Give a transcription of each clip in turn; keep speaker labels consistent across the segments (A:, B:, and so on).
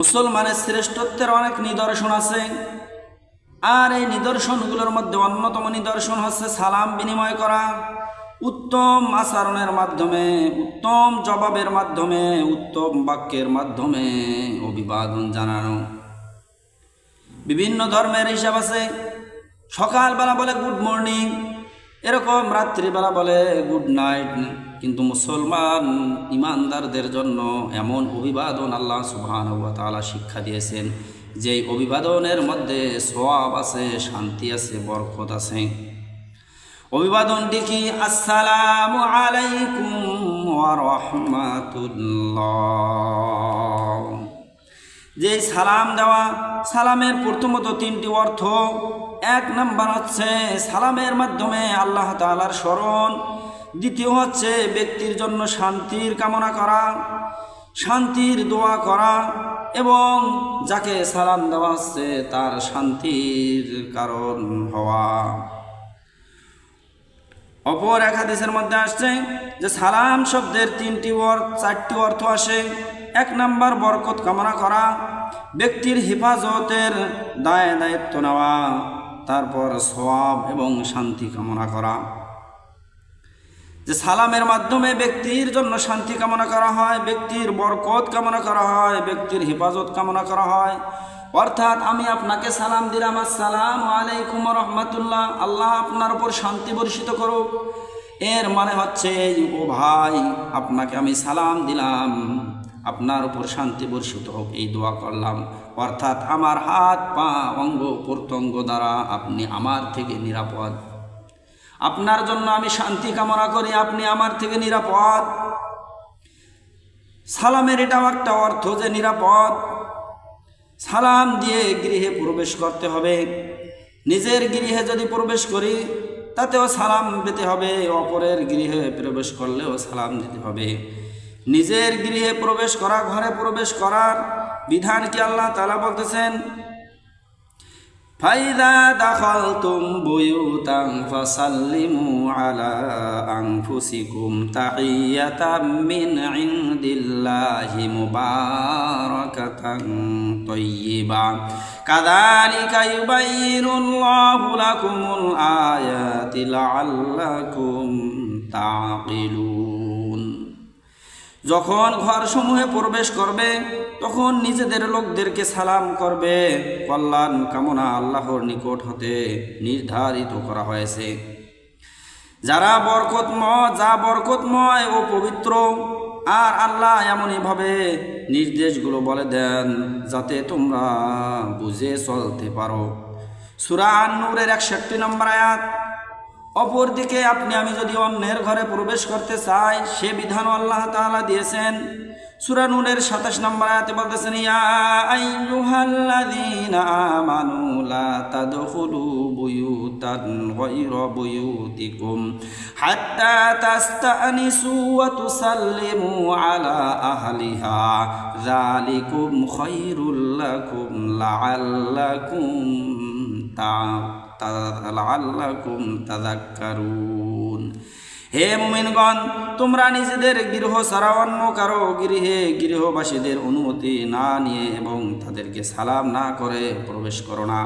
A: মুসলমানের শ্রেষ্ঠত্বের অনেক নিদর্শন আছে। আর এই নিদর্শনগুলোর মধ্যে অন্যতম নিদর্শন হচ্ছে সালাম বিনিময় করা। উত্তম আচরণের মাধ্যমে, উত্তম জবাবের মাধ্যমে, উত্তম বাক্যের মাধ্যমে অভিবাদন জানানো। বিভিন্ন ধর্মের হিসাব আছে। সকালবেলা বলে, গুড মর্নিং। এরকম রাত্রিবেলা বলে, গুড নাইট। কিন্তু মুসলমান ইমানদারদের জন্য এমন অভিবাদন আল্লাহ সুবহান তাআলা শিক্ষা দিয়েছেন যে অভিবাদনের মধ্যে সোয়াব আছে, শান্তি আছে, বরকত আছে। অভিবাদনটি কি? আসসালাম আলাইকুম যে সালাম দেওয়া, সালামের প্রথমত তিনটি অর্থ। এক নাম্বার হচ্ছে, সালামের মাধ্যমে আল্লাহ তাআলার স্মরণ দ্বিতীয় হচ্ছে ব্যক্তির জন্য শান্তির কামনা করা, শান্তির দোয়া করা এবং যাকে সালাম দেওয়া হচ্ছে তার শান্তির কারণ হওয়া। অপর এক হাদিসের মধ্যে আসছে যে সালাম শব্দের তিনটি অর্থ, চারটি অর্থ আসে। এক নাম্বার, বরকত কামনা করা, ব্যক্তির হেফাজতের দায় দায়িত্ব নেওয়া, তারপর সওয়াব এবং শান্তি কামনা করা। যে সালামের মাধ্যমে ব্যক্তির জন্য শান্তি কামনা করা হয়, ব্যক্তির বরকত কামনা করা হয়, ব্যক্তির হেফাজত কামনা করা হয়। অর্থাৎ আমি আপনাকে সালাম দিলাম, আসসালাম আলাইকুম রহমতুল্লাহ আল্লাহ আপনার উপর শান্তি বর্ষিত করুক। এর মানে হচ্ছে, ও ভাই, আপনাকে আমি সালাম দিলাম, আপনার উপর শান্তি বর্ষিত হোক, এই দোয়া করলাম। অর্থাৎ আমার হাত, পা, অঙ্গ, প্রত্যঙ্গ দ্বারা আপনি আমার থেকে নিরাপদ। আপনার জন্য আমি শান্তি কামনা করি, আপনি আমার থেকে নিরাপদ। সালামের এটাও একটা অর্থ যে নিরাপদ। সালাম দিয়ে গৃহে প্রবেশ করতে হবে। নিজের গৃহে যদি প্রবেশ করি, তাতেও সালাম দিতে হবে, অপরের গৃহে প্রবেশ করলেও সালাম দিতে হবে। নিজের গৃহে প্রবেশ করা, ঘরে প্রবেশ করার বিধান কি আল্লাহ তালা বলতেছেন? ফাইদা দাখালতুম বুয়ুতাং ফাসাল্লিমু আলা আনফুসিকুম তাহিয়াতাম ইনদিল্লাহি মুবারাকাতান তাইয়্যিবা কাযালিকা ইউবাইয়িনুল্লাহু লাকুমুল আয়াতি লাআল্লাকুম তাকিলুন যখন ঘরসমূহে প্রবেশ করবে, তখন নিজেদের লোকদেরকে সালাম করবে। কল্যাণ কামনা আল্লাহর নিকট হতে নির্ধারিত করা হয়েছে। যারা বরকতময়, যা বরকতময় ও পবিত্র, আর আল্লাহ এমনইভাবে নির্দেশগুলো বলে দেন, যাতে তোমরা বুঝে চলতে পারো। সুরা নূরের একষট্টি নম্বর আয়াত অপরদিকে আপনি, আমি যদি অন্যের ঘরে প্রবেশ করতে চাই, সে বিধান আল্লাহ তাআলা দিয়েছেন। সূরা নূরের 27 নম্বর আয়াতে বলতেছেন, ইয়া হে মুমিনগণ, তোমরা নিজেদের গৃহ ছাড়া অন্য কারও গৃহে গৃহবাসীদের অনুমতি না নিয়ে এবং তাদেরকে সালাম না করে প্রবেশ করো না।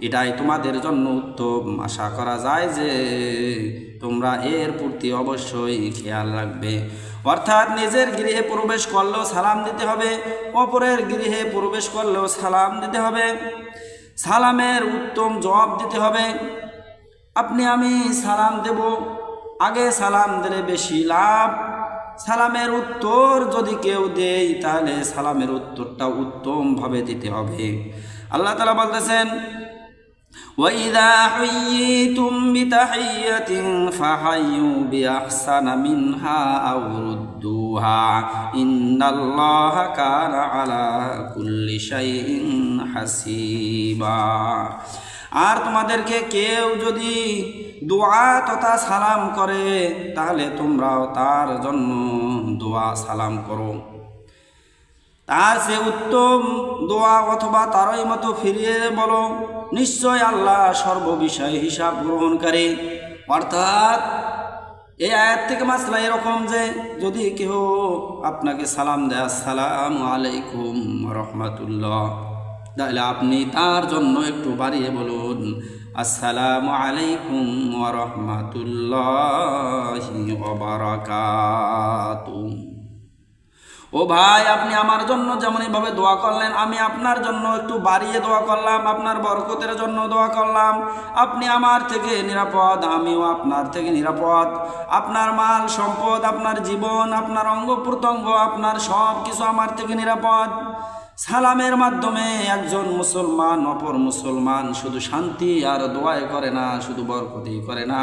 A: এটাই তোমাদের জন্য উত্তম। আশা করা যায় যে তোমরা এর প্রতি অবশ্যই খেয়াল রাখবে। অর্থাৎ নিজের গৃহে প্রবেশ করলেও সালাম দিতে হবে, অপরের গৃহে প্রবেশ করলেও সালাম দিতে হবে। সালামের উত্তম জবাব দিতে হবে। আপনি আমি সালাম দেব, আগে সালাম দিলে বেশি লাভ। সালামের উত্তর যদি কেউ দেয়, তাহলে সালামের উত্তরটা উত্তমভাবে দিতে হবে। আল্লাহ তালা বলতেছেন وإذا حييتم بتحية فحيوا بأحسن منها أو ردوها إن الله كان على كل شيء حسيبا আর তোমাদেরকে কেউ যদি দোয়া তথা সালাম করে তাহলে তোমরাও তার জন্য দোয়া সালাম করো তার সে উত্তম দোয়া অথবা তারই মতো ফিরিয়ে বলো, নিশ্চয় আল্লাহ সর্ববিষয় হিসাব গ্রহণকারী। অর্থাৎ এই আয়াত থেকে মাসলা এরকম যে, যদি কেউ আপনাকে সালাম দেয়, আসসালাম আলাইকুম রহমাতুল্লাহ। তাহলে আপনি তার জন্য একটু বাড়িয়ে বলুন, আসসালামু আলাইকুম রহমাতুল্লাহ ও ভাই, আপনি আমার জন্য যেমন এইভাবে দোয়া করলেন, আমি আপনার জন্য একটু বাড়িয়ে দোয়া করলাম, আপনার বরকতের জন্য দোয়া করলাম। আপনি আমার থেকে নিরাপদ, আমিও আপনার থেকে নিরাপদ। আপনার মাল, সম্পদ, আপনার জীবন, আপনার অঙ্গ প্রত্যঙ্গ, আপনার সব কিছু আমার থেকে নিরাপদ। সালামের মাধ্যমে একজন মুসলমান, অপর মুসলমান শুধু শান্তি আর দোয়াই করে না, শুধু বরকতি করে না,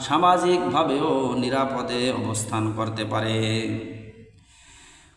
A: সামাজিকভাবেও নিরাপদে অবস্থান করতে পারে।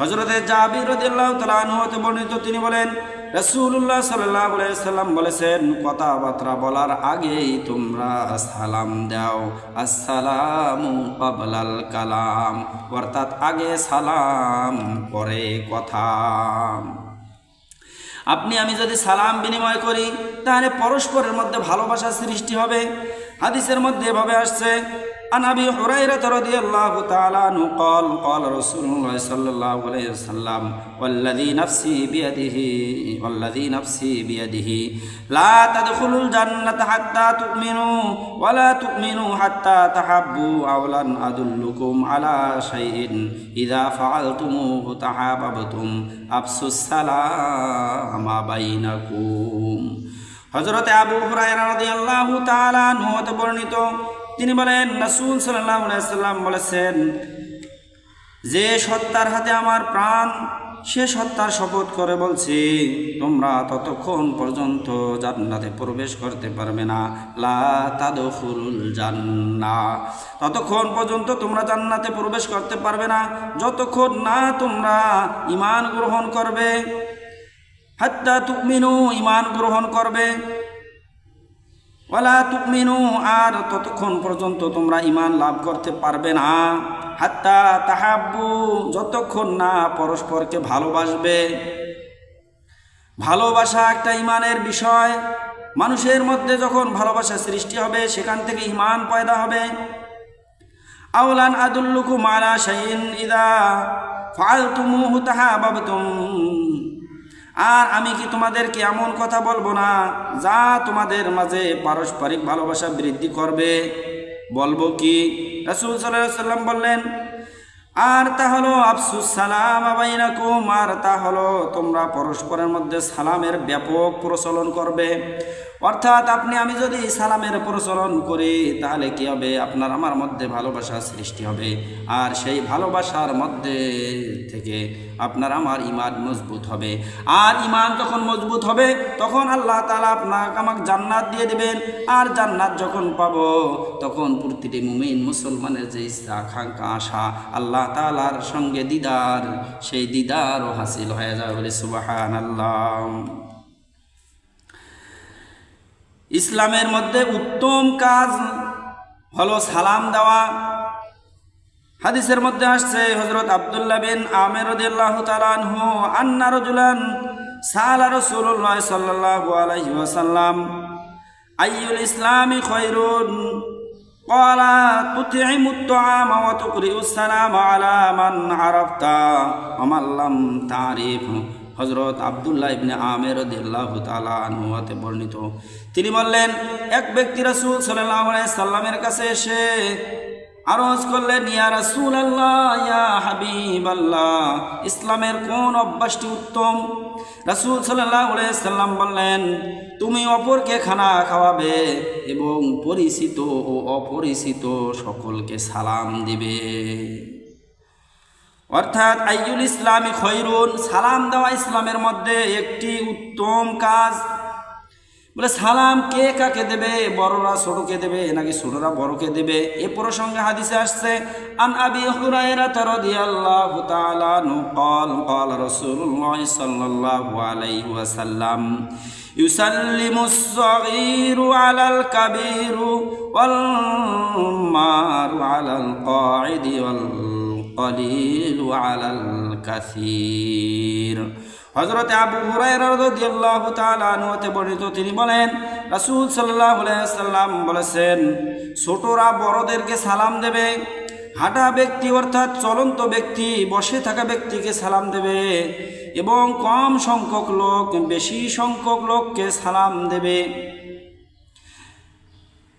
A: হযরতে জাবির বর্ণিত, তিনি বলেন, রাসূলুল্লাহ সাল্লাল্লাহু আলাইহি সাল্লাম বলেছেন, কথাবার্তা বলার আগেই তোমরা সালাম দাও। আসসালামু ক্বাবলাল কালাম। অর্থাৎ আগে সালাম, পরে কথা। আপনি, আমি যদি সালাম বিনিময় করি, তাহলে পরস্পরের মধ্যে ভালোবাসা সৃষ্টি হবে। হাদিসের মধ্যে এভাবে আসছে عن ابي هريره رضي الله تعالى عنه قال قال رسول الله صلى الله عليه وسلم والذي نفسي بيده والذي نفسي بيده لا تدخلوا الجنه حتى تؤمنوا ولا تؤمنوا حتى تحبوا اولا ادلكم على شيء اذا فعلتموه تحاببتم افسوا السلام بينكم হজরতে আবু হতে বর্ণিত। তিনি বলেন আলাইহি সাল্লাম বলেছেন, যে সত্তার হাতে আমার প্রাণ, সে সত্তার শপথ করে বলছি, তোমরা ততক্ষণ পর্যন্ত জান্নাতে প্রবেশ করতে পারবে না। লা জান্না। ততক্ষণ পর্যন্ত তোমরা জান্নাতে প্রবেশ করতে পারবে না। যতক্ষণ না তোমরা ইমান গ্রহণ করবে হাত্তা তুকমিনু ইমান গ্রহণ করবে। ওয়ালা তুকমিনু আর ততক্ষণ পর্যন্ত তোমরা ইমান লাভ করতে পারবে না। হাত্তা তাহাব্বু, যতক্ষণ না পরস্পরকে ভালোবাসবে। ভালোবাসা একটা ইমানের বিষয়। মানুষের মধ্যে যখন ভালোবাসা সৃষ্টি হবে, সেখান থেকে ইমান পয়দা হবে। আউলান আদুল্লুকু মালা শাইন ইদা ফালতুমুহু তাহাবাবতুম আর আমি কি তোমাদেরকে এমন কথা বলব না? যা তোমাদের মাঝে পারস্পরিক ভালোবাসা বৃদ্ধি করবে। বলব কি? রাসুল সাল্লাম বললেন, আর তা হলো আফসুস সালাম আবাইনাকুম, আর তা হলো তোমরা পরস্পরের মধ্যে সালামের ব্যাপক প্রচলন করবে। অর্থাৎ আপনি, আমি যদি সালামের প্রচলন করি, তাহলে কি হবে? আপনার আমার মধ্যে ভালোবাসা সৃষ্টি হবে। আর সেই ভালোবাসার মধ্যে থেকে আপনার আমার ইমান মজবুত হবে। আর ইমান যখন মজবুত হবে, তখন আল্লাহ তালা আপনাকে আমাকে জান্নাত দিয়ে দেবেন। আর জান্নাত যখন পাব, তখন প্রতিটি মুমিন মুসলমানের যে ইচ্ছা, আকাঙ্ক্ষা, আশা, আল্লাহ তালার সঙ্গে দিদার, সেই দিদারও হাসিল হয়ে যাবে বলে সুবাহান আল্লাহ ইসলামের মধ্যে উত্তম কাজ হলো সালাম দেওয়া। হাদিসের মধ্যে আসছে হজরত আবদুল্লাহ বিন আমের রদিল্লাহ তালানহু আন্না রজুলান সালা রসুল্লাহ সাল্লাহ আলহি ওসাল্লাম আইউল ইসলামী খৈরুন কলা তুথিআই মুত্তাম ওয়া তুকরিউস সালাম আলা মান আরাফতা আমাল্লাম তারিফ। হজরত আবদুল্লাহ ইবনে আমের রদিয়াল্লাহ তালা বর্ণিত। তিনি বললেন, এক ব্যক্তি রাসূল আলাইহি সাল্লামের কাছে এসে আরজ করলেন, ইয়া রাসূল আল্লাহ ইয়া হাবিব আল্লাহ ইসলামের কোন অভ্যাসটি উত্তম? রাসূল সাল্লাম বললেন, তুমি অপরকে খানা খাওয়াবে এবং পরিচিত ও অপরিচিত সকলকে সালাম দিবে। অর্থাৎ আইজুল ইসলামী খৈরুন সালাম দেওয়া ইসলামের মধ্যে একটি উত্তম কাজ বলে সালাম কে কাকে দেবে বড়রা ছোটকে দেবে নাকি ছোটরা বড়কে দেবে এ প্রসঙ্গে হাদিসে আসছে আন আবি হুরায়রা রাদিয়াল্লাহু তাআলা আনহু قال قال رسول الله صلى الله عليه وسلم يسلم الصغير على الكبير والمار على القاعد কলিল ওয়ালাল কাসির আবু হুরাইরাহ তালানুতে বর্ণিত তিনি বলেন, রাসুল সাল্লাহ সাল্লাম বলেছেন, ছোটরা বড়দেরকে সালাম দেবে, হাঁটা ব্যক্তি অর্থাৎ চলন্ত ব্যক্তি, বসে থাকা ব্যক্তিকে সালাম দেবে এবং কম সংখ্যক লোক, বেশি সংখ্যক লোককে সালাম দেবে।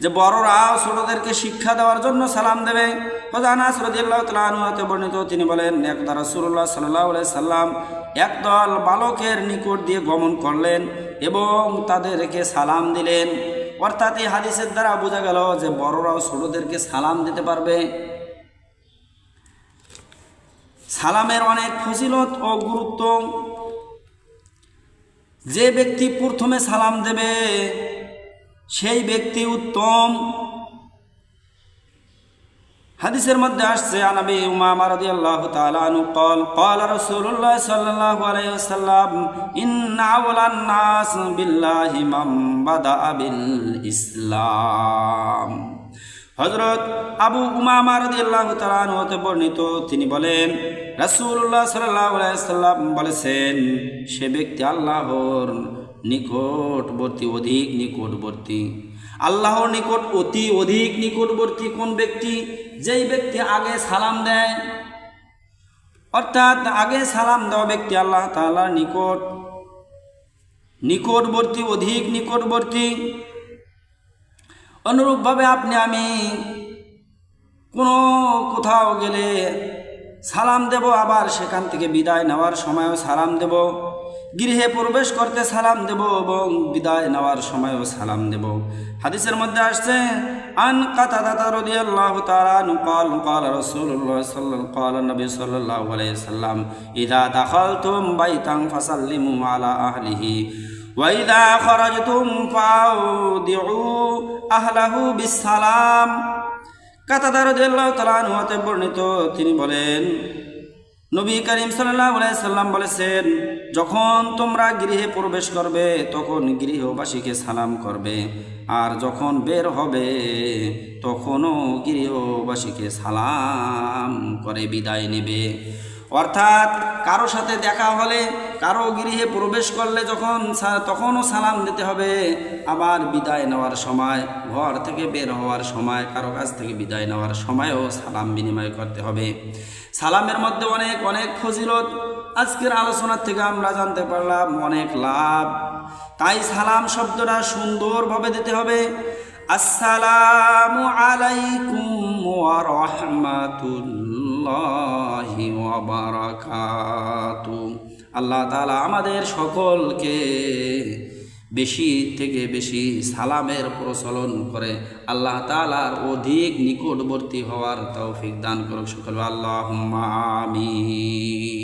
A: যে বড়রা ছোটদেরকে শিক্ষা দেওয়ার জন্য সালাম দেবে। বর্ণিত, তিনি বলেন, একদা রাসূলুল্লাহ সাল্লাল্লাহু আলাইহি সাল্লাম একদল বালকের নিকট দিয়ে গমন করলেন এবং তাদেরকে সালাম দিলেন। অর্থাৎ এই হাদিসের দ্বারা বোঝা গেল যে বড়রাও ছোটদেরকে সালাম দিতে পারবে। সালামের অনেক ফজিলত ও গুরুত্ব। যে ব্যক্তি প্রথমে সালাম দেবে সেই ব্যক্তি উত্তম হাদিসের মধ্যে আসছে আনাবি উমামা রাদিয়াল্লাহু তাআলা আনহু قال قال رسول الله صلى الله عليه وسلم ان اول الناس بالله من بدا بالاسلام হযরত আবু উমামা রাদিয়াল্লাহু তাআলা আনহু হতে বর্ণিত তিনি বলেন রাসূলুল্লাহ সাল্লাল্লাহু আলাইহি সাল্লাম বলেছেন সে ব্যক্তি আল্লাহর নিকটবর্তী, অধিক নিকটবর্তী। আল্লাহর নিকট অতি অধিক নিকটবর্তী কোন ব্যক্তি? যেই ব্যক্তি আগে সালাম দেয়, অর্থাৎ আগে সালাম দেওয়া ব্যক্তি আল্লাহ তাআলার নিকট। নিকটবর্তী, অধিক নিকটবর্তী। অনুরূপভাবে আপনি, আমি কোনো কোথাও গেলে সালাম দেব, আবার সেখান থেকে বিদায় নেওয়ার সময়ও সালাম দেব। গৃহে প্রবেশ করতে সালাম দেব এবং বিদায় নেওয়ার সময়ও সালাম দেব হাদিসের মধ্যে আসছে আন কাতাদাতা রাদিয়াল্লাহু তাআলা আনহু قال قال رسول الله صلى الله قال النبي صلى الله عليه وسلم اذا دخلتم بيتا فسلموا على اهله وإذا خرجتم فأودعوا أهله بالسلام কাতাদা রাদিয়াল্লাহু তাআলা আনহু হতে বর্ণিত তিনি বলেন নবী করিম সাল্লাম বলেছেন, যখন তোমরা গৃহে প্রবেশ করবে, তখন গৃহবাসীকে সালাম করবে। আর যখন বের হবে, তখনও গৃহবাসীকে সালাম করে বিদায় নেবে। অর্থাৎ কারও সাথে দেখা হলে, কারও গৃহে প্রবেশ করলে যখন তখনও সালাম দিতে হবে। আবার বিদায় নেওয়ার সময়, ঘর থেকে বের হওয়ার সময়, কারও কাছ থেকে বিদায় নেওয়ার সময়ও সালাম বিনিময় করতে হবে। সালামের মধ্যে অনেক অনেক ফজিলত। আজকের আলোচনার থেকে আমরা জানতে পারলাম অনেক লাভ। তাই সালাম শব্দটা সুন্দরভাবে দিতে হবে। আসসালামু আলাইকুম ওয়া রাহমাতুল্লাহি ওয়া বারাকাতু। আল্লাহ তাআলা আমাদের সকলকে বেশি থেকে বেশি সালামের প্রচলন করে আল্লাহ তাআলার অধিক নিকটবর্তী হওয়ার তৌফিক দান করুক সকল। আল্লাহ আমিন।